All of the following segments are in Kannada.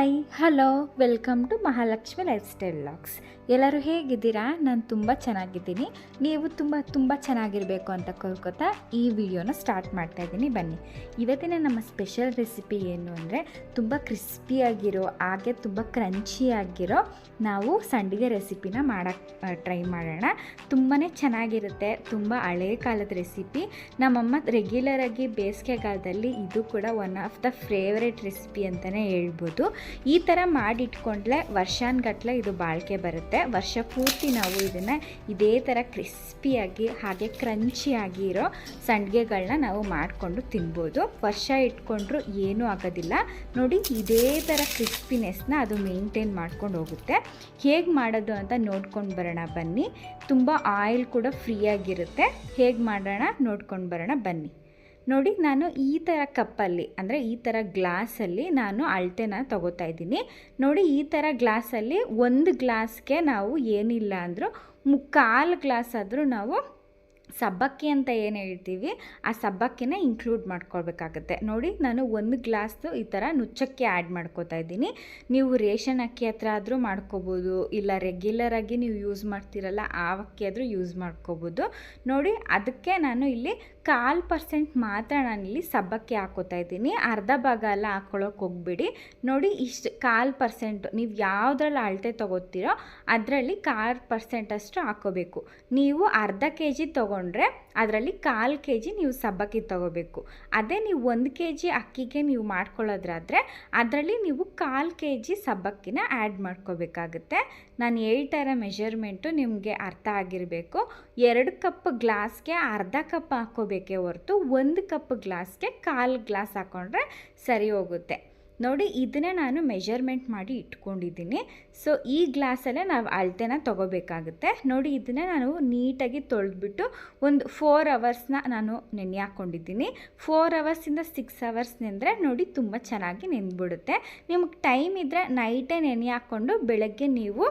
Hi, hello, welcome to Mahalakshmi Lifestyle Vlogs. ಎಲ್ಲರೂ ಹೇಗಿದ್ದೀರಾ ನಾನು ತುಂಬ ಚೆನ್ನಾಗಿದ್ದೀನಿ ನೀವು ತುಂಬ ತುಂಬ ಚೆನ್ನಾಗಿರಬೇಕು ಅಂತ ಕೋರ್ಕೋತಾ ಈ ವಿಡಿಯೋನ ಸ್ಟಾರ್ಟ್ ಮಾಡ್ತಾ ಇದ್ದೀನಿ ಬನ್ನಿ ಇವತ್ತಿನ ನಮ್ಮ ಸ್ಪೆಷಲ್ ರೆಸಿಪಿ ಏನು ಅಂದರೆ ತುಂಬ ಕ್ರಿಸ್ಪಿಯಾಗಿರೋ ಹಾಗೆ ತುಂಬ ಕ್ರಂಚಿಯಾಗಿರೋ ನಾವು ಸಂಡಿಗೆ ರೆಸಿಪಿನ ಮಾಡೋಕ್ಕೆ ಟ್ರೈ ಮಾಡೋಣ ತುಂಬಾ ಚೆನ್ನಾಗಿರುತ್ತೆ ತುಂಬ ಹಳೇ ಕಾಲದ ರೆಸಿಪಿ ನಮ್ಮಮ್ಮ ರೆಗ್ಯುಲರಾಗಿ ಬೇಸಿಗೆಗಾಲದಲ್ಲಿ ಇದು ಕೂಡ one of the favourite recipe ಅಂತಲೇ ಹೇಳ್ಬೋದು ಈ ಥರ ಮಾಡಿಟ್ಕೊಂಡ್ಲೆ ವರ್ಷಾನ್ಗಟ್ಲೆ ಇದು ಬಾಳಿಕೆ ಬರುತ್ತೆ ವರ್ಷ ಪೂರ್ತಿ ನಾವು ಇದನ್ನು ಇದೇ ಥರ ಕ್ರಿಸ್ಪಿಯಾಗಿ ಹಾಗೆ ಕ್ರಂಚಿಯಾಗಿ ಇರೋ ಸಂಡಿಗೆಗಳನ್ನ ನಾವು ಮಾಡಿಕೊಂಡು ತಿನ್ಬೋದು ವರ್ಷ ಇಟ್ಕೊಂಡ್ರೂ ಏನೂ ಆಗೋದಿಲ್ಲ ನೋಡಿ ಇದೇ ಥರ ಕ್ರಿಸ್ಪಿನೆಸ್ನ ಅದು ಮೇಂಟೈನ್ ಮಾಡ್ಕೊಂಡು ಹೋಗುತ್ತೆ ಹೇಗೆ ಮಾಡೋದು ಅಂತ ನೋಡ್ಕೊಂಡು ಬರೋಣ ಬನ್ನಿ ತುಂಬ ಆಯಿಲ್ ಕೂಡ ಫ್ರೀ ಆಗಿರುತ್ತೆ ಹೇಗೆ ಮಾಡೋಣ ನೋಡ್ಕೊಂಡು ಬರೋಣ ಬನ್ನಿ ನೋಡಿ ನಾನು ಈ ಥರ ಕಪ್ಪಲ್ಲಿ ಅಂದರೆ ಈ ಥರ ಗ್ಲಾಸಲ್ಲಿ ನಾನು ಅಳತೆನ ತೊಗೋತಾ ಇದ್ದೀನಿ ನೋಡಿ ಈ ಥರ ಗ್ಲಾಸಲ್ಲಿ ಒಂದು ಗ್ಲಾಸ್ಗೆ ನಾವು ಏನಿಲ್ಲ ಅಂದರೂ ಮುಕ್ಕಾಲು ಗ್ಲಾಸ್ ಆದರೂ ನಾವು ಸಬ್ಬಕ್ಕಿ ಅಂತ ಏನು ಹೇಳ್ತೀವಿ ಆ ಸಬ್ಬಕ್ಕಿನ ಇನ್ಕ್ಲೂಡ್ ಮಾಡ್ಕೊಳ್ಬೇಕಾಗತ್ತೆ ನೋಡಿ ನಾನು ಒಂದು ಗ್ಲಾಸು ಈ ಥರ ನುಚ್ಚಕ್ಕೆ ಆ್ಯಡ್ ಮಾಡ್ಕೋತಾ ಇದ್ದೀನಿ ನೀವು ರೇಷನ್ ಅಕ್ಕಿ ಹತ್ರ ಆದರೂ ಮಾಡ್ಕೋಬೋದು ಇಲ್ಲ ರೆಗ್ಯುಲರಾಗಿ ನೀವು ಯೂಸ್ ಮಾಡ್ತೀರಲ್ಲ ಆ ಅಕ್ಕಿ ಆದರೂ ಯೂಸ್ ಮಾಡ್ಕೋಬೋದು ನೋಡಿ ಅದಕ್ಕೆ ನಾನು ಇಲ್ಲಿ ಕಾಲು ಪರ್ಸೆಂಟ್ ಮಾತ್ರ ನಾನಿಲ್ಲಿ ಸಬ್ಬಕ್ಕಿ ಹಾಕೋತಾ ಇದ್ದೀನಿ ಅರ್ಧ ಭಾಗ ಎಲ್ಲ ಹಾಕೊಳ್ಳೋಕೆ ಹೋಗ್ಬೇಡಿ ನೋಡಿ ಇಷ್ಟು ಕಾಲು ಪರ್ಸೆಂಟ್ ನೀವು ಯಾವುದ್ರಲ್ಲಿ ಅಳತೆ ತೊಗೋತೀರೋ ಅದರಲ್ಲಿ ಕಾಲು ಪರ್ಸೆಂಟಷ್ಟು ಅಷ್ಟು ಹಾಕೋಬೇಕು ನೀವು ಅರ್ಧ ಕೆ ಜಿ ತೊಗೊಂಡ್ರೆ ಅದರಲ್ಲಿ ಕಾಲು ಕೆ ಜಿ ನೀವು ಸಬ್ಬಕ್ಕಿ ತೊಗೋಬೇಕು ಅದೇ ನೀವು ಒಂದು ಕೆ ಜಿ ಅಕ್ಕಿಗೆ ನೀವು ಮಾಡ್ಕೊಳ್ಳೋದ್ರಾದರೆ ಅದರಲ್ಲಿ ನೀವು ಕಾಲು ಕೆ ಜಿ ಸಬ್ಬಕ್ಕಿನ ಆ್ಯಡ್ ಮಾಡ್ಕೋಬೇಕಾಗುತ್ತೆ ನಾನು ಹೇಳ್ತಾ ಇರೋ ಮೆಷರ್ಮೆಂಟು ನಿಮಗೆ ಅರ್ಥ ಆಗಿರಬೇಕು ಎರಡು ಕಪ್ ಗ್ಲಾಸ್ಗೆ ಅರ್ಧ ಕಪ್ ಹಾಕೋಬೇಕೇ ಹೊರತು ಒಂದು ಕಪ್ ಗ್ಲಾಸ್ಗೆ ಕಾಲು ಗ್ಲಾಸ್ ಹಾಕ್ಕೊಂಡ್ರೆ ಸರಿ ಹೋಗುತ್ತೆ ನೋಡಿ ಇದನ್ನೇ ನಾನು ಮೆಜರ್ಮೆಂಟ್ ಮಾಡಿ ಇಟ್ಕೊಂಡಿದ್ದೀನಿ ಸೊ ಈ ಗ್ಲಾಸಲ್ಲೇ ನಾವು ಅಳತೆನ ತೊಗೋಬೇಕಾಗುತ್ತೆ ನೋಡಿ ಇದನ್ನೇ ನಾನು ನೀಟಾಗಿ ತೊಳೆದ್ಬಿಟ್ಟು ಒಂದು ಫೋರ್ ಅವರ್ಸ್ನ ನಾನು ನೆನೆ ಹಾಕ್ಕೊಂಡಿದ್ದೀನಿ ಫೋರ್ ಅವರ್ಸಿಂದ ಸಿಕ್ಸ್ ಅವರ್ಸ್ ನೆಂದರೆ ನೋಡಿ ತುಂಬ ಚೆನ್ನಾಗಿ ನೆನ್ಬಿಡುತ್ತೆ ನಿಮಗೆ ಟೈಮ್ ಇದ್ದರೆ ನೈಟೇ ನೆನೆ ಹಾಕ್ಕೊಂಡು ಬೆಳಗ್ಗೆ ನೀವು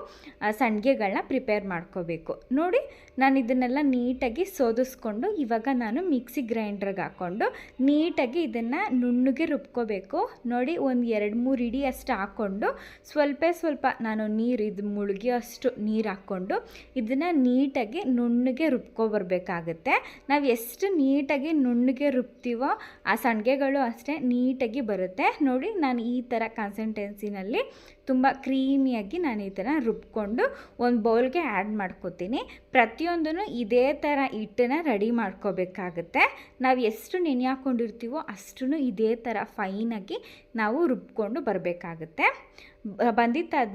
ಸಂಡಿಗೆಗಳನ್ನ ಪ್ರಿಪೇರ್ ಮಾಡ್ಕೋಬೇಕು ನೋಡಿ ನಾನು ಇದನ್ನೆಲ್ಲ ನೀಟಾಗಿ ಸೋದಿಸ್ಕೊಂಡು ಇವಾಗ ನಾನು ಮಿಕ್ಸಿ ಗ್ರೈಂಡರ್ಗೆ ಹಾಕ್ಕೊಂಡು ನೀಟಾಗಿ ಇದನ್ನು ನುಣ್ಣಗೆ ರುಬ್ಕೋಬೇಕು ನೋಡಿ ಒಂದು ಒಂದು ಎರಡು ಮೂರು ಇಡಿ ಅಷ್ಟು ಹಾಕ್ಕೊಂಡು ಸ್ವಲ್ಪ ಸ್ವಲ್ಪ ನಾನು ನೀರು ಇದು ಮುಳುಗಿ ಅಷ್ಟು ನೀರು ಹಾಕ್ಕೊಂಡು ಇದನ್ನು ನೀಟಾಗಿ ನುಣ್ಣಗೆ ರುಬ್ಕೊಬರ್ಬೇಕಾಗತ್ತೆ ನಾವು ಎಷ್ಟು ನೀಟಾಗಿ ನುಣ್ಣಗೆ ರುಬ್ತೀವೋ ಆ ಸಣ್ಣಗೆಗಳು ಅಷ್ಟೇ ನೀಟಾಗಿ ಬರುತ್ತೆ ನೋಡಿ ನಾನು ಈ ಥರ ಕಾನ್ಸಂಟೆನ್ಸಿನಲ್ಲಿ ತುಂಬ ಕ್ರೀಮಿಯಾಗಿ ನಾನು ಈ ರುಬ್ಕೊಂಡು ಒಂದು ಬೌಲ್ಗೆ ಆ್ಯಡ್ ಮಾಡ್ಕೋತೀನಿ ಪ್ರತಿಯೊಂದೂ ಇದೇ ಥರ ಹಿಟ್ಟನ್ನು ರೆಡಿ ಮಾಡ್ಕೋಬೇಕಾಗತ್ತೆ ನಾವು ಎಷ್ಟು ನೆನೆ ಹಾಕ್ಕೊಂಡಿರ್ತೀವೋ ಅಷ್ಟು ಇದೇ ಥರ ಫೈನಾಗಿ ನಾವು ರುಬ್ಕೊಂಡು ಬರಬೇಕಾಗತ್ತೆ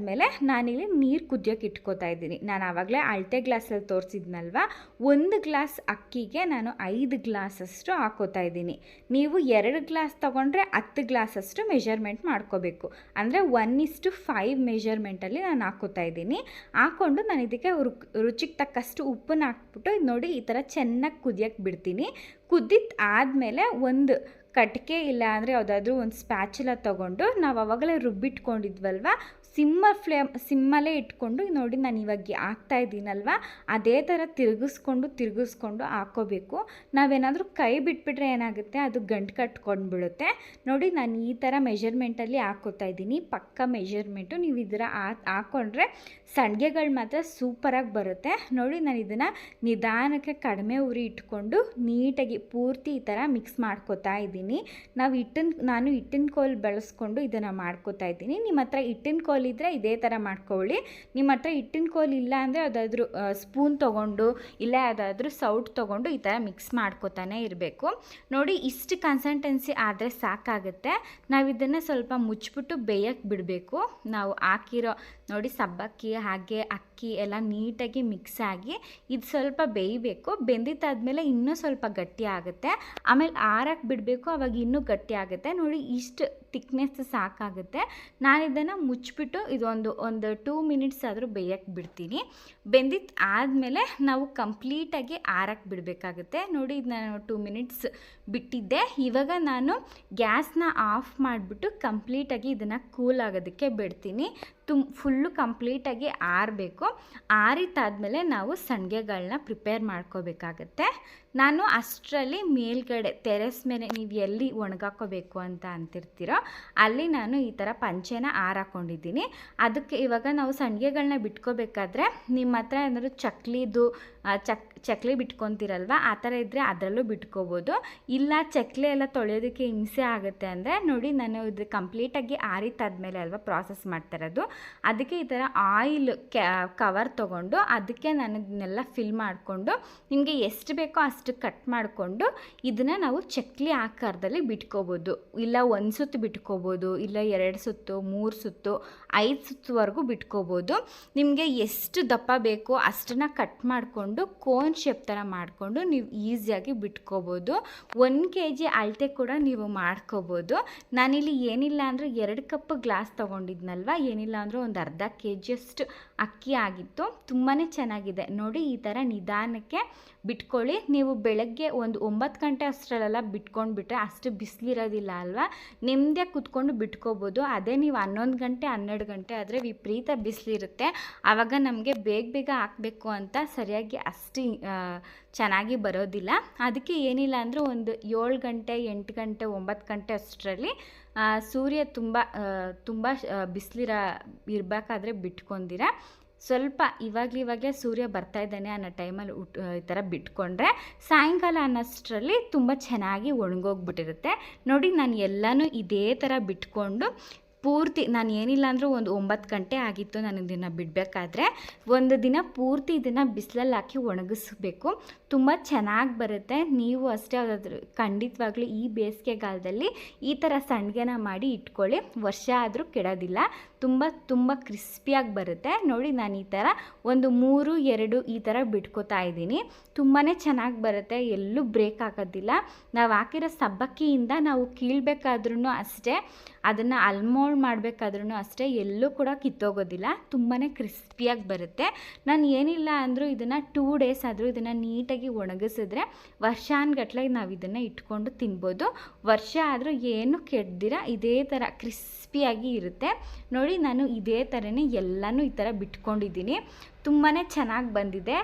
ಮೇಲೆ ನಾನಿಲ್ಲಿ ನೀರು ಕುದಿಯೋಕೆ ಇಟ್ಕೋತಾ ಇದ್ದೀನಿ ನಾನು ಆವಾಗಲೇ ಅಳತೆ ಗ್ಲಾಸಲ್ಲಿ ತೋರಿಸಿದ್ನಲ್ವ ಒಂದು ಗ್ಲಾಸ್ ಅಕ್ಕಿಗೆ ನಾನು ಐದು ಗ್ಲಾಸಷ್ಟು ಹಾಕೋತಾ ಇದ್ದೀನಿ ನೀವು ಎರಡು ಗ್ಲಾಸ್ ತೊಗೊಂಡ್ರೆ ಹತ್ತು ಗ್ಲಾಸಷ್ಟು ಮೆಷರ್ಮೆಂಟ್ ಮಾಡ್ಕೋಬೇಕು ಅಂದರೆ ಒನ್ ಟು ಫೈವ್ ಮೆಷರ್ಮೆಂಟಲ್ಲಿ ನಾನು ಹಾಕೋತಾ ಇದ್ದೀನಿ ಹಾಕ್ಕೊಂಡು ನಾನು ಇದಕ್ಕೆ ರುಚಿಗೆ ತಕ್ಕಷ್ಟು ಉಪ್ಪನ್ನು ಹಾಕ್ಬಿಟ್ಟು ನೋಡಿ ಈ ಥರ ಚೆನ್ನಾಗಿ ಕುದಿಯೋಕ್ಕೆ ಬಿಡ್ತೀನಿ ಕುದ್ದಿದ್ದು ಆದಮೇಲೆ ಒಂದು ಕಟ್ಕೆ ಇಲ್ಲ ಅಂದರೆ ಯಾವುದಾದ್ರೂ ಒಂದು ಸ್ಪ್ಯಾಚುಲ ತೊಗೊಂಡು ನಾವು ಅವಾಗಲೇ ರುಬ್ಬಿಟ್ಕೊಂಡಿದ್ವಲ್ವ ಸಿಮ್ಮ ಫ್ಲೇಮ್ ಸಿಮ್ಮಲ್ಲೇ ಇಟ್ಕೊಂಡು ನೋಡಿ ನಾನು ಇವಾಗ ಹಾಕ್ತಾ ಇದ್ದೀನಲ್ವ ಅದೇ ಥರ ತಿರುಗಿಸ್ಕೊಂಡು ತಿರುಗಿಸ್ಕೊಂಡು ಹಾಕೋಬೇಕು ನಾವೇನಾದರೂ ಕೈ ಬಿಟ್ಬಿಟ್ರೆ ಏನಾಗುತ್ತೆ ಅದು ಗಂಟು ಕಟ್ಕೊಂಡು ಬಿಡುತ್ತೆ ನೋಡಿ ನಾನು ಈ ಥರ ಮೆಜರ್ಮೆಂಟಲ್ಲಿ ಹಾಕೋತಾ ಇದ್ದೀನಿ ಪಕ್ಕ ಮೆಜರ್ಮೆಂಟು ನೀವು ಇದರ ಹಾಕೊಂಡ್ರೆ ಸಂಡಿಗೆಗಳು ಮಾತ್ರ ಸೂಪರಾಗಿ ಬರುತ್ತೆ ನೋಡಿ ನಾನು ಇದನ್ನು ನಿಧಾನಕ್ಕೆ ಕಡಿಮೆ ಉರಿ ಇಟ್ಕೊಂಡು ನೀಟಾಗಿ ಪೂರ್ತಿ ಈ ಥರ ಮಿಕ್ಸ್ ಮಾಡ್ಕೋತಾ ಇದ್ದೀನಿ ನಾವು ಹಿಟ್ಟಿನ ನಾನು ಹಿಟ್ಟಿನ ಕೋಲ್ ಬಳಸ್ಕೊಂಡು ಇದನ್ನು ಮಾಡ್ಕೋತಾ ಇದ್ದೀನಿ ನಿಮ್ಮ ಹತ್ರ ಹಿಟ್ಟಿನ ಕೋಲ್ ಇದ್ದರೆ ಇದೇ ಥರ ಮಾಡ್ಕೊಳ್ಳಿ ನಿಮ್ಮ ಹತ್ರ ಹಿಟ್ಟಿನ ಕೋಲ್ ಇಲ್ಲ ಅಂದರೆ ಯಾವುದಾದ್ರೂ ಸ್ಪೂನ್ ತೊಗೊಂಡು ಇಲ್ಲ ಯಾವುದಾದ್ರೂ ಸೌಟ್ ತೊಗೊಂಡು ಈ ಥರ ಮಿಕ್ಸ್ ಮಾಡ್ಕೋತಾನೆ ಇರಬೇಕು ನೋಡಿ ಇಷ್ಟು ಕನ್ಸಂಟೆನ್ಸಿ ಆದರೆ ಸಾಕಾಗುತ್ತೆ ನಾವು ಇದನ್ನು ಸ್ವಲ್ಪ ಮುಚ್ಚಿಬಿಟ್ಟು ಬೇಯಕ್ಕೆ ಬಿಡಬೇಕು ನಾವು ಹಾಕಿರೋ ನೋಡಿ ಸಬ್ಬಕ್ಕಿ ಹಾಗೆ ಅಕ್ಕ ಅಕ್ಕಿ ಎಲ್ಲ ನೀಟಾಗಿ ಮಿಕ್ಸ್ ಆಗಿ ಇದು ಸ್ವಲ್ಪ ಬೇಯಬೇಕು ಬೆಂದಿದ್ದಾದಮೇಲೆ ಇನ್ನೂ ಸ್ವಲ್ಪ ಗಟ್ಟಿ ಆಗುತ್ತೆ ಆಮೇಲೆ ಆರಕ್ಕೆ ಬಿಡಬೇಕು ಅವಾಗ ಇನ್ನೂ ಗಟ್ಟಿ ಆಗುತ್ತೆ ನೋಡಿ ಇಷ್ಟು ತಿಕ್ನೆಸ್ ಸಾಕಾಗುತ್ತೆ ನಾನು ಇದನ್ನು ಮುಚ್ಚಿಬಿಟ್ಟು ಇದೊಂದು ಒಂದು ಟೂ ಮಿನಿಟ್ಸ್ ಆದರೂ ಬೇಯಕ್ಕೆ ಬಿಡ್ತೀನಿ ಬೆಂದಿತ್ತು ಆದಮೇಲೆ ನಾವು ಕಂಪ್ಲೀಟಾಗಿ ಆರಕ್ಕೆ ಬಿಡಬೇಕಾಗುತ್ತೆ ನೋಡಿ ಇದು ನಾನು ಟೂ ಮಿನಿಟ್ಸ್ ಬಿಟ್ಟಿದ್ದೆ ಇವಾಗ ನಾನು ಗ್ಯಾಸ್ನ ಆಫ್ ಮಾಡಿಬಿಟ್ಟು ಕಂಪ್ಲೀಟಾಗಿ ಇದನ್ನು ಕೂಲ್ ಆಗೋದಕ್ಕೆ ಬಿಡ್ತೀನಿ ತುಮ್ ಫುಲ್ಲು ಕಂಪ್ಲೀಟಾಗಿ ಆರಬೇಕು ಆ ರೀತಾದ್ಮೇಲೆ ನಾವು ಸಂಡಿಗೆಗಳನ್ನ ಪ್ರಿಪೇರ್ ಮಾಡ್ಕೋಬೇಕಾಗತ್ತೆ ನಾನು ಅಷ್ಟರಲ್ಲಿ ಮೇಲ್ಗಡೆ ತೆರೆಸ್ ಮೇಲೆ ನೀವು ಎಲ್ಲಿ ಒಣಗಾಕೋಬೇಕು ಅಂತ ಅಂತಿರ್ತೀರೋ ಅಲ್ಲಿ ನಾನು ಈ ಥರ ಪಂಚೆನ ಆರಾಕೊಂಡಿದ್ದೀನಿ ಅದಕ್ಕೆ ಇವಾಗ ನಾವು ಸಂಡಿಗೆಗಳನ್ನ ಬಿಟ್ಕೋಬೇಕಾದ್ರೆ ನಿಮ್ಮ ಹತ್ರ ಏನಾದರೂ ಚಕ್ಲಿದು ಚಕ್ ಚಕ್ಲಿ ಬಿಟ್ಕೊತೀರಲ್ವ ಆ ಥರ ಇದ್ದರೆ ಅದರಲ್ಲೂ ಬಿಟ್ಕೋಬೋದು ಇಲ್ಲ ಚಕ್ಲಿ ಎಲ್ಲ ತೊಳೆಯೋದಕ್ಕೆ ಹಿಂಸೆ ಆಗುತ್ತೆ ಅಂದರೆ ನೋಡಿ ನಾನು ಇದು ಕಂಪ್ಲೀಟಾಗಿ ಆರಿತಾದ್ಮೇಲೆ ಅಲ್ವಾ ಪ್ರಾಸೆಸ್ ಮಾಡ್ತಾ ಇರೋದು ಅದಕ್ಕೆ ಈ ಥರ ಆಯಿಲ್ ಕವರ್ ತೊಗೊಂಡು ಅದಕ್ಕೆ ನಾನು ಇದನ್ನೆಲ್ಲ ಫಿಲ್ ಮಾಡಿಕೊಂಡು ನಿಮಗೆ ಎಷ್ಟು ಬೇಕೋ ಅಷ್ಟು ಕಟ್ ಮಾಡಿಕೊಂಡು ಇದನ್ನು ನಾವು ಚಕ್ಲಿ ಆಕಾರದಲ್ಲಿ ಬಿಟ್ಕೋಬೋದು ಇಲ್ಲ ಒಂದು ಸುತ್ತು ಬಿಟ್ಕೋಬೋದು ಇಲ್ಲ ಎರಡು ಸುತ್ತು ಮೂರು ಸುತ್ತು ಐದು ಸುತ್ತುವರೆಗೂ ಬಿಟ್ಕೋಬೋದು ನಿಮಗೆ ಎಷ್ಟು ದಪ್ಪ ಬೇಕೋ ಅಷ್ಟನ್ನು ಕಟ್ ಮಾಡಿಕೊಂಡು ಕೋನ್ ಶೇಪ್ ಥರ ಮಾಡಿಕೊಂಡು ನೀವು ಈಸಿಯಾಗಿ ಬಿಟ್ಕೋಬೋದು ಒಂದು ಕೆ ಜಿ ಅಳತೆ ಕೂಡ ನೀವು ಮಾಡ್ಕೋಬೋದು ನಾನಿಲ್ಲಿ ಏನಿಲ್ಲ ಅಂದರೆ ಎರಡು ಕಪ್ ಗ್ಲಾಸ್ ತೊಗೊಂಡಿದ್ನಲ್ವ ಏನಿಲ್ಲ ಅಂದರೆ ಒಂದು ಅರ್ಧ ಕೆ ಜಿಯಷ್ಟು ಅಕ್ಕಿ ಆಗಿತ್ತು ತುಂಬಾ ಚೆನ್ನಾಗಿದೆ ನೋಡಿ ಈ ಥರ ನಿಧಾನಕ್ಕೆ ಬಿಟ್ಕೊಳ್ಳಿ ನೀವು ಬೆಳಗ್ಗೆ ಒಂದು ಒಂಬತ್ತು ಗಂಟೆ ಅಷ್ಟರಲ್ಲೆಲ್ಲ ಬಿಟ್ಕೊಂಡು ಬಿಟ್ಟರೆ ಅಷ್ಟು ಬಿಸಿಲಿರೋದಿಲ್ಲ ಅಲ್ವಾ ನೆಮ್ಮದಿಯಾಗಿ ಕೂತ್ಕೊಂಡು ಬಿಟ್ಕೋಬೋದು ಅದೇ ನೀವು ಹನ್ನೊಂದು ಗಂಟೆ ಹನ್ನೆರಡು ಗಂಟೆ ಆದರೆ ವಿಪರೀತ ಬಿಸಿಲಿರುತ್ತೆ ಆವಾಗ ನಮಗೆ ಬೇಗ ಬೇಗ ಹಾಕಬೇಕು ಅಂತ ಸರಿಯಾಗಿ ಅಷ್ಟು ಚೆನ್ನಾಗಿ ಬರೋದಿಲ್ಲ ಅದಕ್ಕೆ ಏನಿಲ್ಲ ಅಂದರೆ ಒಂದು ಏಳು ಗಂಟೆ ಎಂಟು ಗಂಟೆ ಒಂಬತ್ತು ಗಂಟೆ ಅಷ್ಟರಲ್ಲಿ ಸೂರ್ಯ ತುಂಬ ತುಂಬ ಬಿಸಿಲಿರ ಇರಬೇಕಾದ್ರೆ ಬಿಟ್ಕೊಂಡಿರ ಸ್ವಲ್ಪ ಇವಾಗಲಿವಾಗೆ ಸೂರ್ಯ ಬರ್ತಾ ಇದ್ದಾನೆ ಅನ್ನೋ ಟೈಮಲ್ಲಿ ಉಟ್ ಈ ಥರ ಬಿಟ್ಕೊಂಡ್ರೆ ಸಾಯಂಕಾಲ ಅನ್ನೋಷ್ಟರಲ್ಲಿ ತುಂಬ ಚೆನ್ನಾಗಿ ಒಣಗೋಗ್ಬಿಟ್ಟಿರುತ್ತೆ ನೋಡಿ ನಾನು ಎಲ್ಲನೂ ಇದೇ ಥರ ಬಿಟ್ಕೊಂಡು ಪೂರ್ತಿ ನಾನು ಏನಿಲ್ಲ ಅಂದರೂ ಒಂದು ಒಂಬತ್ತು ಗಂಟೆ ಆಗಿತ್ತು ನಾನು ಇದನ್ನು ಬಿಡಬೇಕಾದ್ರೆ ಒಂದು ದಿನ ಪೂರ್ತಿ ಇದನ್ನು ಬಿಸಿಲಲ್ಲಿ ಹಾಕಿ ಒಣಗಿಸ್ಬೇಕು ತುಂಬ ಚೆನ್ನಾಗಿ ಬರುತ್ತೆ ನೀವು ಅಷ್ಟೇ ಯಾವುದಾದ್ರೂ ಖಂಡಿತವಾಗ್ಲೂ ಈ ಬೇಸಿಗೆಗಾಲದಲ್ಲಿ ಈ ಥರ ಸಂಡಿಗೆನ ಮಾಡಿ ಇಟ್ಕೊಳ್ಳಿ ವರ್ಷ ಆದರೂ ಕೆಡೋದಿಲ್ಲ ತುಂಬ ತುಂಬ ಕ್ರಿಸ್ಪಿಯಾಗಿ ಬರುತ್ತೆ ನೋಡಿ ನಾನು ಈ ಥರ ಒಂದು ಮೂರು ಎರಡು ಈ ಥರ ಬಿಟ್ಕೋತಾ ಇದ್ದೀನಿ ತುಂಬಾ ಚೆನ್ನಾಗಿ ಬರುತ್ತೆ ಎಲ್ಲೂ ಬ್ರೇಕ್ ಆಗೋದಿಲ್ಲ ನಾವು ಹಾಕಿರೋ ಸಬ್ಬಕ್ಕಿಯಿಂದ ನಾವು ಕೀಳ್ಬೇಕಾದ್ರೂ ಅಷ್ಟೇ ಅದನ್ನು ಅಲ್ಮೋ ಮೋಲ್ಡ್ ಮಾಡಬೇಕಾದ್ರೂ ಅಷ್ಟೇ ಎಲ್ಲೂ ಕೂಡ ಕಿತ್ತೋಗೋದಿಲ್ಲ ತುಂಬಾ ಕ್ರಿಸ್ಪಿಯಾಗಿ ಬರುತ್ತೆ ನಾನು ಏನಿಲ್ಲ ಅಂದರೂ ಇದನ್ನು ಟೂ ಡೇಸ್ ಆದರೂ ಇದನ್ನು ನೀಟಾಗಿ ಒಣಗಿಸಿದ್ರೆ ವರ್ಷಾನ್ಗಟ್ಲೆ ನಾವು ಇದನ್ನು ಇಟ್ಕೊಂಡು ತಿನ್ಬೋದು ವರ್ಷ ಆದರೂ ಏನು ಕೆಡ್ದಿರ ಇದೇ ಥರ ಕ್ರಿಸ್ಪಿಯಾಗಿ ಇರುತ್ತೆ ನೋಡಿ ನಾನು ಇದೇ ಥರನೇ ಎಲ್ಲನೂ ಈ ಥರ ಬಿಟ್ಕೊಂಡಿದ್ದೀನಿ ತುಂಬಾ ಚೆನ್ನಾಗಿ ಬಂದಿದೆ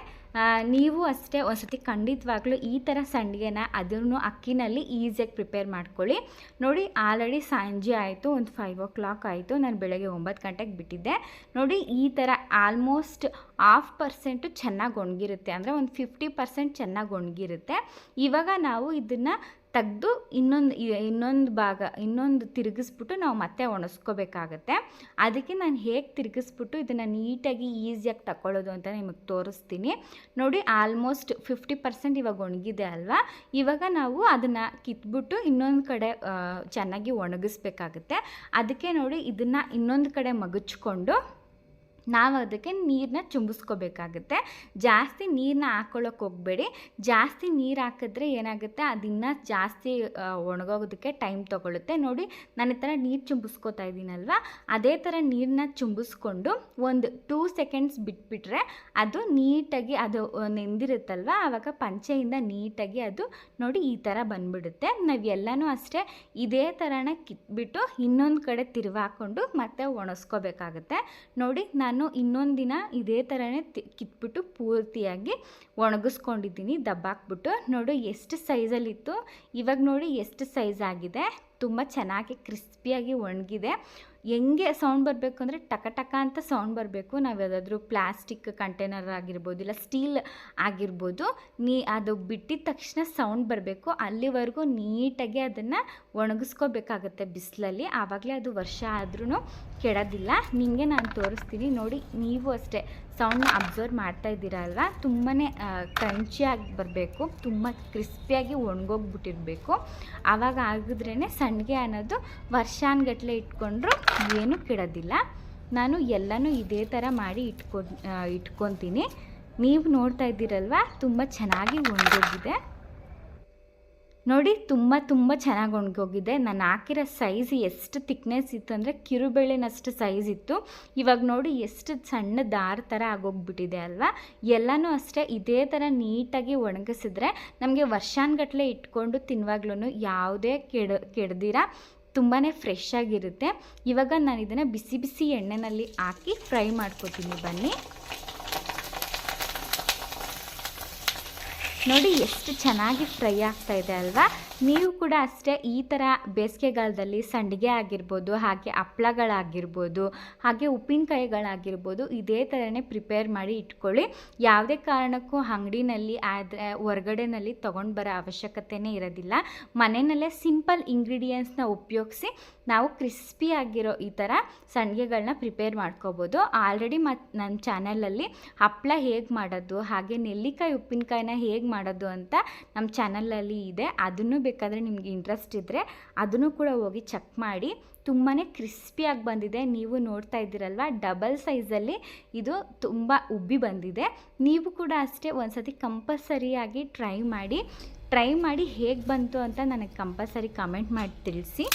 ನೀವು ಅಷ್ಟೇ ಒಂದ್ಸತಿ ಖಂಡಿತವಾಗ್ಲೂ ಈ ಥರ ಸಂಡಿಗೆನ ಅದನ್ನು ಅಕ್ಕಿನಲ್ಲಿ ಈಸಿಯಾಗಿ ಪ್ರಿಪೇರ್ ಮಾಡ್ಕೊಳ್ಳಿ ನೋಡಿ ಆಲ್ರೆಡಿ ಸಂಜೆ ಆಯಿತು ಒಂದು ಫೈವ್ ಓ ಕ್ಲಾಕ್ ಆಯಿತು ನಾನು ಬೆಳಗ್ಗೆ ಒಂಬತ್ತು ಗಂಟೆಗೆ ಬಿಟ್ಟಿದ್ದೆ ನೋಡಿ ಈ ಥರ ಆಲ್ಮೋಸ್ಟ್ ಹಾಫ್ ಪರ್ಸೆಂಟು ಚೆನ್ನಾಗಿ ಒಣಗಿರುತ್ತೆ ಅಂದರೆ ಒಂದು ಫಿಫ್ಟಿ ಪರ್ಸೆಂಟ್ ಚೆನ್ನಾಗಿ ಒಣಗಿರುತ್ತೆ ಇವಾಗ ನಾವು ಇದನ್ನು ತೆಗೆದು ಇನ್ನೊಂದು ಇನ್ನೊಂದು ಭಾಗ ಇನ್ನೊಂದು ತಿರುಗಿಸ್ಬಿಟ್ಟು ನಾವು ಮತ್ತೆ ಒಣಸ್ಕೋಬೇಕಾಗತ್ತೆ ಅದಕ್ಕೆ ನಾನು ಹೇಗೆ ತಿರುಗಿಸ್ಬಿಟ್ಟು ಇದನ್ನು ನೀಟಾಗಿ ಈಸಿಯಾಗಿ ತಗೊಳ್ಳೋದು ಅಂತ ನಿಮಗೆ ತೋರಿಸ್ತೀನಿ ನೋಡಿ ಆಲ್ಮೋಸ್ಟ್ ಫಿಫ್ಟಿ ಪರ್ಸೆಂಟ್ ಇವಾಗ ಒಣಗಿದೆ ಅಲ್ವಾ ಇವಾಗ ನಾವು ಅದನ್ನು ಕಿತ್ಬಿಟ್ಟು ಇನ್ನೊಂದು ಕಡೆ ಚೆನ್ನಾಗಿ ಒಣಗಿಸ್ಬೇಕಾಗತ್ತೆ ಅದಕ್ಕೆ ನೋಡಿ ಇದನ್ನು ಇನ್ನೊಂದು ಕಡೆ ಮಗುಚ್ಕೊಂಡು ನಾವು ಅದಕ್ಕೆ ನೀರನ್ನ ಚುಂಬಿಸ್ಕೋಬೇಕಾಗುತ್ತೆ ಜಾಸ್ತಿ ನೀರನ್ನ ಹಾಕೊಳ್ಳೋಕೆ ಹೋಗಬೇಡಿ ಜಾಸ್ತಿ ನೀರು ಹಾಕಿದ್ರೆ ಏನಾಗುತ್ತೆ ಅದಿನ್ನೂ ಜಾಸ್ತಿ ಒಣಗೋಗೋದಕ್ಕೆ ಟೈಮ್ ತೊಗೊಳುತ್ತೆ ನೋಡಿ ನಾನು ಈ ಥರ ನೀರು ಚುಂಬಿಸ್ಕೋತಾ ಇದ್ದೀನಲ್ವ ಅದೇ ಥರ ನೀರನ್ನ ಚುಂಬಿಸ್ಕೊಂಡು ಒಂದು ಟೂ ಸೆಕೆಂಡ್ಸ್ ಬಿಟ್ಬಿಟ್ರೆ ಅದು ನೀಟಾಗಿ ಅದು ನೆಂದಿರುತ್ತಲ್ವ ಆವಾಗ ಪಂಚೆಯಿಂದ ನೀಟಾಗಿ ಅದು ನೋಡಿ ಈ ಥರ ಬಂದ್ಬಿಡುತ್ತೆ ನಾವು ಎಲ್ಲನೂ ಅಷ್ಟೇ ಇದೇ ಥರನ ಕಿತ್ಬಿಟ್ಟು ಇನ್ನೊಂದು ಕಡೆ ತಿರುವಾಕೊಂಡು ಮತ್ತೆ ಒಣಸ್ಕೋಬೇಕಾಗುತ್ತೆ ನೋಡಿ ನಾನು ನಾನು ದಿನ ಇದೇ ಥರನೇ ಕಿತ್ಬಿಟ್ಟು ಪೂರ್ತಿಯಾಗಿ ಒಣಗಿಸ್ಕೊಂಡಿದ್ದೀನಿ ದಬ್ಬಾಕ್ಬಿಟ್ಟು ನೋಡು ಎಷ್ಟು ಸೈಜಲ್ಲಿತ್ತು ಇವಾಗ ನೋಡಿ ಎಷ್ಟು ಸೈಜ್ ಆಗಿದೆ ತುಂಬ ಚೆನ್ನಾಗಿ ಕ್ರಿಸ್ಪಿಯಾಗಿ ಒಣಗಿದೆ ಹೆಂಗೆ ಸೌಂಡ್ ಬರಬೇಕು ಅಂದರೆ ಟಕ ಟಕ ಅಂತ ಸೌಂಡ್ ಬರಬೇಕು ನಾವು ಯಾವುದಾದ್ರೂ ಪ್ಲಾಸ್ಟಿಕ್ ಕಂಟೈನರ್ ಆಗಿರ್ಬೋದು ಇಲ್ಲ ಸ್ಟೀಲ್ ಆಗಿರ್ಬೋದು ನೀ ಅದು ಬಿಟ್ಟಿದ ತಕ್ಷಣ ಸೌಂಡ್ ಬರಬೇಕು ಅಲ್ಲಿವರೆಗೂ ನೀಟಾಗಿ ಅದನ್ನು ಒಣಗಿಸ್ಕೋಬೇಕಾಗತ್ತೆ ಬಿಸಿಲಲ್ಲಿ ಆವಾಗಲೇ ಅದು ವರ್ಷ ಆದ್ರೂ ಕೆಡೋದಿಲ್ಲ ನಿಮಗೆ ನಾನು ತೋರಿಸ್ತೀನಿ ನೋಡಿ ನೀವು ಅಷ್ಟೇ ಸೌಂಡ್ನ ಅಬ್ಸರ್ವ್ ಮಾಡ್ತಾ ಇದ್ದೀರಾ ಅಲ್ವಾ ತುಂಬಾ ಕ್ರಂಚಿಯಾಗಿ ಬರಬೇಕು ತುಂಬ ಕ್ರಿಸ್ಪಿಯಾಗಿ ಒಣಗೋಗ್ಬಿಟ್ಟಿರಬೇಕು ಆವಾಗ ಆಗಿದ್ರೇ ಸಣ್ಣಗೆ ಅನ್ನೋದು ವರ್ಷಾನ್ಗಟ್ಟಲೆ ಇಟ್ಕೊಂಡ್ರು ಏನೂ ಕೆಡೋದಿಲ್ಲ ನಾನು ಎಲ್ಲನೂ ಇದೇ ಥರ ಮಾಡಿ ಇಟ್ಕೊ ಇಟ್ಕೊತೀನಿ ನೀವು ನೋಡ್ತಾ ಇದ್ದೀರಲ್ವ ತುಂಬ ಚೆನ್ನಾಗಿ ಒಣಗೋಗಿದೆ ನೋಡಿ ತುಂಬ ತುಂಬ ಚೆನ್ನಾಗಿ ಒಣಗೋಗಿದೆ ನಾನು ಹಾಕಿರೋ ಸೈಜ್ ಎಷ್ಟು ತಿಕ್ನೆಸ್ ಇತ್ತು ಅಂದರೆ ಕಿರುಬೇಳೆನಷ್ಟು ಸೈಜ್ ಇತ್ತು ಇವಾಗ ನೋಡಿ ಎಷ್ಟು ಸಣ್ಣ ದಾರ ಥರ ಆಗೋಗ್ಬಿಟ್ಟಿದೆ ಅಲ್ವಾ ಎಲ್ಲನೂ ಅಷ್ಟೇ ಇದೇ ಥರ ನೀಟಾಗಿ ಒಣಗಿಸಿದ್ರೆ ನಮಗೆ ವರ್ಷಾನ್ಗಟ್ಲೆ ಇಟ್ಕೊಂಡು ತಿನ್ನುವಾಗ್ಲೂ ಯಾವುದೇ ಕೆಡ ಕೆಡ್ದಿರ ತುಂಬಾ ಫ್ರೆಶ್ ಆಗಿರುತ್ತೆ ಇವಾಗ ನಾನು ಇದನ್ನು ಬಿಸಿ ಬಿಸಿ ಎಣ್ಣೆಯಲ್ಲಿ ಹಾಕಿ ಫ್ರೈ ಮಾಡ್ಕೊತೀನಿ ಬನ್ನಿ ನೋಡಿ ಎಷ್ಟು ಚೆನ್ನಾಗಿ ಫ್ರೈ ಆಗ್ತಾ ಇದೆ ಅಲ್ವಾ ನೀವು ಕೂಡ ಅಷ್ಟೇ ಈ ಥರ ಬೇಸಿಗೆಗಾಲದಲ್ಲಿ ಸಂಡಿಗೆ ಆಗಿರ್ಬೋದು ಹಾಗೆ ಹಪ್ಪಳಗಳಾಗಿರ್ಬೋದು ಹಾಗೆ ಉಪ್ಪಿನಕಾಯಿಗಳಾಗಿರ್ಬೋದು ಇದೇ ಥರನೇ ಪ್ರಿಪೇರ್ ಮಾಡಿ ಇಟ್ಕೊಳ್ಳಿ ಯಾವುದೇ ಕಾರಣಕ್ಕೂ ಅಂಗಡಿನಲ್ಲಿ ಆದರೆ ಹೊರಗಡೆನಲ್ಲಿ ತೊಗೊಂಡು ಬರೋ ಅವಶ್ಯಕತೆಯೇ ಇರೋದಿಲ್ಲ ಮನೆಯಲ್ಲೇ ಸಿಂಪಲ್ ಇಂಗ್ರೀಡಿಯೆಂಟ್ಸ್ನ ಉಪಯೋಗಿಸಿ ನಾವು ಕ್ರಿಸ್ಪಿ ಆಗಿರೋ ಈ ಥರ ಸಂಡಿಗೆಗಳನ್ನ ಪ್ರಿಪೇರ್ ಮಾಡ್ಕೋಬೋದು ಆಲ್ರೆಡಿ ಮತ್ತು ನನ್ನ ಚಾನಲಲ್ಲಿ ಹಪ್ಪಳ ಹೇಗೆ ಮಾಡೋದು ಹಾಗೆ ನೆಲ್ಲಿಕಾಯಿ ಉಪ್ಪಿನಕಾಯಿನ ಹೇಗೆ ಮಾಡೋದು ಅಂತ ನಮ್ಮ ಚಾನಲಲ್ಲಿ ಇದೆ ಅದನ್ನು ಬೇಕಾದರೆ ನಿಮಗೆ ಇಂಟ್ರೆಸ್ಟ್ ಇದ್ದರೆ ಅದನ್ನು ಕೂಡ ಹೋಗಿ ಚೆಕ್ ಮಾಡಿ ತುಂಬಾ ಕ್ರಿಸ್ಪಿಯಾಗಿ ಬಂದಿದೆ ನೀವು ನೋಡ್ತಾ ಇದ್ದೀರಲ್ವ ಡಬಲ್ ಸೈಜಲ್ಲಿ ಇದು ತುಂಬ ಉಬ್ಬಿ ಬಂದಿದೆ ನೀವು ಕೂಡ ಅಷ್ಟೇ ಒಂದು ಸತಿ ಕಂಪಲ್ಸರಿಯಾಗಿ ಟ್ರೈ ಮಾಡಿ ಟ್ರೈ ಮಾಡಿ ಹೇಗೆ ಬಂತು ಅಂತ ನನಗೆ ಕಂಪಲ್ಸರಿ ಕಮೆಂಟ್ ಮಾಡಿ ತಿಳಿಸಿ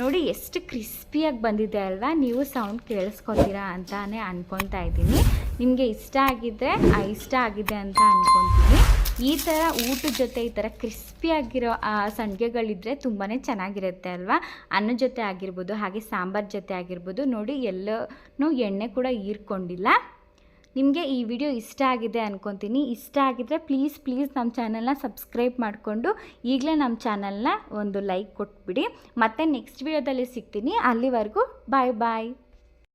ನೋಡಿ ಎಷ್ಟು ಕ್ರಿಸ್ಪಿಯಾಗಿ ಬಂದಿದೆ ಅಲ್ವಾ ನೀವು ಸೌಂಡ್ ಕೇಳಿಸ್ಕೊತೀರಾ ಅಂತಾನೆ ಅಂದ್ಕೊತಾ ಇದ್ದೀನಿ ನಿಮಗೆ ಇಷ್ಟ ಆಗಿದ್ದರೆ ಇಷ್ಟ ಆಗಿದೆ ಅಂತ ಅಂದ್ಕೊತೀನಿ ಈ ಥರ ಊಟದ ಜೊತೆ ಈ ಥರ ಕ್ರಿಸ್ಪಿಯಾಗಿರೋ ಸಂಡಿಗೆಗಳಿದ್ದರೆ ತುಂಬಾ ಚೆನ್ನಾಗಿರುತ್ತೆ ಅಲ್ವಾ ಅನ್ನ ಜೊತೆ ಆಗಿರ್ಬೋದು ಹಾಗೆ ಸಾಂಬಾರ್ ಜೊತೆ ಆಗಿರ್ಬೋದು ನೋಡಿ ಎಲ್ಲನೂ ಎಣ್ಣೆ ಕೂಡ ಹೀರ್ಕೊಂಡಿಲ್ಲ ನಿಮಗೆ ಈ ವಿಡಿಯೋ ಇಷ್ಟ ಆಗಿದೆ ಅಂದ್ಕೊತೀನಿ ಇಷ್ಟ ಆಗಿದ್ರೆ ಪ್ಲೀಸ್ ಪ್ಲೀಸ್ ನಮ್ಮ ಚಾನಲ್ನ ಸಬ್ಸ್ಕ್ರೈಬ್ ಮಾಡಿಕೊಂಡು ಈಗಲೇ ನಮ್ಮ ಚಾನಲ್ನ ಒಂದು ಲೈಕ್ ಕೊಟ್ಬಿಡಿ ಮತ್ತು ನೆಕ್ಸ್ಟ್ ವಿಡಿಯೋದಲ್ಲಿ ಸಿಗ್ತೀನಿ ಅಲ್ಲಿವರೆಗೂ ಬಾಯ್ ಬಾಯ್